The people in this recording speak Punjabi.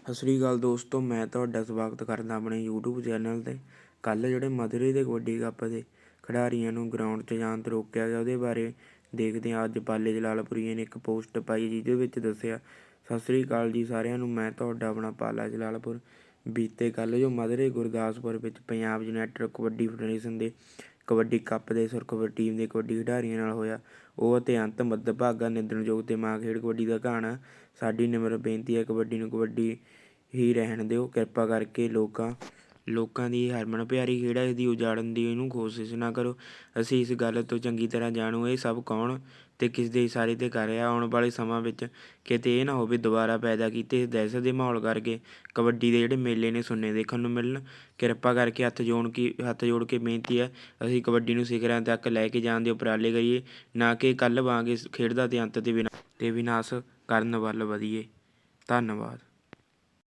ਸਤਿ ਸ਼੍ਰੀ ਅਕਾਲ ਦੋਸਤੋ, ਮੈਂ ਤੁਹਾਡਾ ਸਵਾਗਤ ਕਰਦਾ ਆਪਣੇ YouTube ਚੈਨਲ ਤੇ। ਕੱਲ ਜਿਹੜੇ ਮਧੁਰੇ ਦੇ ਕਬੱਡੀ ਕੱਪ ਦੇ ਖਿਡਾਰੀਆਂ ਨੂੰ ਗਰਾਊਂਡ 'ਚ ਜਾਣ ਤੋਂ ਰੋਕਿਆ ਗਿਆ, ਉਹਦੇ ਬਾਰੇ ਦੇਖਦੇ ਹਾਂ। ਅੱਜ ਪਾਲੇ ਜਲਾਲਪੁਰੀਏ ਨੇ ਇੱਕ ਪੋਸਟ ਪਾਈ ਜਿਹਦੇ ਵਿੱਚ ਦੱਸਿਆ, ਸਤਿ ਸ਼੍ਰੀ ਅਕਾਲ ਜੀ ਸਾਰਿਆਂ ਨੂੰ, ਮੈਂ ਤੁਹਾਡਾ ਆਪਣਾ ਪਾਲਾ ਜਲਾਲਪੁਰ। ਬੀਤੇ ਕੱਲ ਜੋ ਮਧੁਰੇ ਗੁਰਦਾਸਪੁਰ ਵਿੱਚ ਪੰਜਾਬ ਯੂਨਾਈਟਿਡ ਕਬੱਡੀ ਫੈਡਰੇਸ਼ਨ ਦੇ ਕਬੱਡੀ ਕੱਪ ਦੇ ਸੁਰਖਪੁਰ ਟੀਮ ਦੇ ਕਬੱਡੀ ਖਿਡਾਰੀਆਂ ਨਾਲ ਹੋਇਆ। ਉਹ ਅਤੇ ਅੰਤ ਮੱਧ ਮੱਧਭਾਗਾ ਨਿੰਦਣਯੋਗ ਤੇ ਮਾਂ ਖੇਡ ਕਬੱਡੀ ਦਾ ਘਾਣਾ। ਸਾਡੀ ਨਿਮਰ ਬੇਨਤੀ ਹੈ ਕਬੱਡੀ ਨੂੰ ਕਬੱਡੀ ਹੀ ਰਹਿਣ ਦਿਓ। ਕਿਰਪਾ ਕਰਕੇ ਲੋਕਾਂ ਲੋਕਾਂ ਦੀ ਹਰਮਨ ਪਿਆਰੀ ਖੇਡ ਹੈ ਇਸਦੀ ਉਜਾੜਨ ਦੀ ਇਹਨੂੰ ਕੋਸ਼ਿਸ਼ ਨਾ ਕਰੋ। ਅਸੀਂ ਇਸ ਗੱਲ ਤੋਂ ਚੰਗੀ ਤਰ੍ਹਾਂ ਜਾਣੂ, ਇਹ ਸਭ ਕੌਣ ਅਤੇ ਕਿਸ ਦੇ ਇਸ਼ਾਰੇ ਤੇ ਕਰ ਰਿਹਾ? ਆਉਣ ਵਾਲੇ ਸਮਾਂ ਵਿੱਚ ਕਿਤੇ ਇਹ ਨਾ ਹੋਵੇ ਦੁਬਾਰਾ ਪੈਦਾ ਕੀਤੇ ਇਸ ਦਹਿਸ਼ਤ ਦੇ ਮਾਹੌਲ ਕਰਕੇ ਕਬੱਡੀ ਦੇ ਜਿਹੜੇ ਮੇਲੇ ਨੇ ਸੁਣਨੇ ਦੇਖਣ ਨੂੰ ਮਿਲਣ। ਕਿਰਪਾ ਕਰਕੇ ਹੱਥ ਜੋੜ ਕੇ, ਹੱਥ ਜੋੜ ਕੇ ਬੇਨਤੀ ਹੈ, ਅਸੀਂ ਕਬੱਡੀ ਨੂੰ ਸਿਖਰਾਂ ਤੱਕ ਲੈ ਕੇ ਜਾਣ ਦੇ ਉਪਰਾਲੇ ਕਰੀਏ, ਨਾ ਕਿ ਕੱਲ੍ਹ ਵਾਂਗ ਇਸ ਖੇਡ ਦਾ ਤੇ ਅੰਤ ਤੇ ਵਿਨਾ ਤੇ ਵਿਨਾਸ਼ ਕਰਨ ਵੱਲ ਵਧੀਏ। ਧੰਨਵਾਦ।